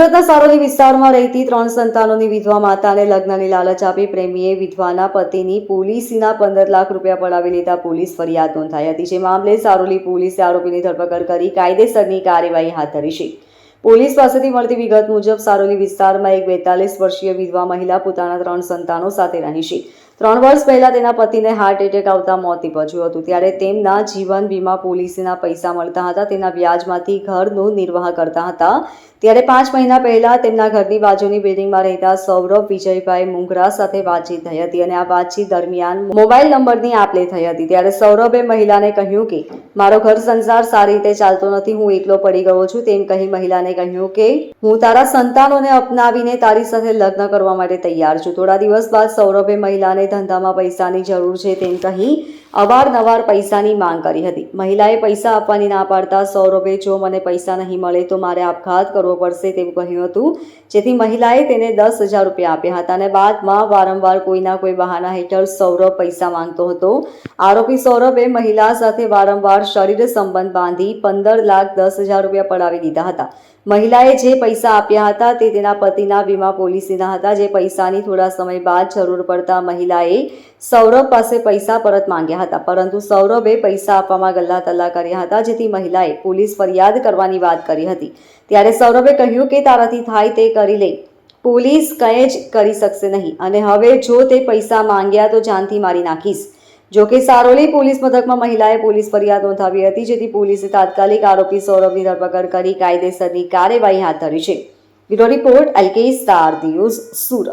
સુરતના સારોલી વિસ્તારમાં રહેતી ત્રણ સંતાનોની વિધવા માતાને લગ્નની લાલચ આપી પ્રેમીએ વિધવાના પતિની પોલીસના પંદર લાખ રૂપિયા પડાવી લેતા પોલીસ ફરિયાદ નોંધાઈ હતી, જે મામલે સારોલી પોલીસે આરોપીની ધરપકડ કરી કાયદેસરની કાર્યવાહી હાથ ધરી છે. પોલીસ પાસેથી મળતી વિગત મુજબ, સારોલી વિસ્તારમાં એક બેતાલીસ વર્ષીય વિધવા મહિલા પોતાના ત્રણ સંતાનો સાથે રહી છે. ત્રણ વર્ષ પહેલા તેના પતિને હાર્ટ એટેક આવતા મોત નીપજ્યું હતું. ત્યારે તેમના જીવન વીમા પોલિસીના પૈસા મળતા હતા. તેના વ્યાજમાંથી ઘરનું નિર્વાહ કરતા હતા. ત્યારે પાંચ મહિના પહેલા તેમના ઘરની બાજુની બિલ્ડિંગમાં રહેતા સૌરભ વિજયભાઈ મુંગરા સાથે વાતચીત થઈ હતી અને આ વાતચીત દરમિયાન મોબાઈલ નંબરની આપલે થઈ હતી. ત્યારે સૌરભે મહિલાને કહ્યું કે, મારો ઘર સંસાર સારી રીતે ચાલતો નથી, હું એકલો પડી ગયો છું. તેમ કહી મહિલાને કહ્યું કે, હું તારા સંતાનોને અપનાવીને તારી સાથે લગ્ન કરવા માટે તૈયાર છું. થોડા દિવસ બાદ સૌરભે મહિલાને ધંધામાં પૈસાની જરૂર છે તેમ કહી અવારનવાર પૈસાની માંગ કરી હતી. મહિલાએ પૈસા આપવાની ના પાડતા સૌરભે, જો મને પૈસા નહીં મળે તો મારે આપઘાત કરવો પડશે, તેવું કહ્યું હતું. જેથી મહિલાએ તેને દસ હજાર રૂપિયા આપ્યા હતા અને બાદમાં વારંવાર કોઈના કોઈ બહાના હેઠળ સૌરભ પૈસા માંગતો હતો. આરોપી સૌરભે મહિલા સાથે વારંવાર શરીર સંબંધ બાંધી પંદર લાખ દસ હજાર રૂપિયા પડાવી દીધા હતા. મહિલાએ જે પૈસા આપ્યા હતા તે તેના પતિના વીમા પોલિસીના હતા. જે પૈસાની થોડા સમય બાદ જરૂર પડતા મહિલાએ સૌરભ પાસે પૈસા પરત માંગ્યા હતા, પરંતુ સૌરભે પૈસા આપવામાં ગલ્લા તલ્લા કર્યા હતા, જેથી મહિલાએ પોલીસ ફરિયાદ કરવાની વાત કરી હતી. ત્યારે સૌરભે કહ્યું કે તારાથી થાય તે કરી લે. પોલીસ કંઈ જ કરી શકશે નહીં, અને હવે જો તે પૈસા માંગ્યા તો જાનથી મારી નાખીશ. જો કે સારોલી પોલીસ મથકમાં મહિલાએ પોલીસ ફરિયાદ નોંધાવી હતી, જેથી પોલીસે તાત્કાલિક આરોપી સૌરભની ધરપકડ કરી કાયદેસરની કાર્યવાહી હાથ ધરી છે. Bureau report, LK star news, Surat.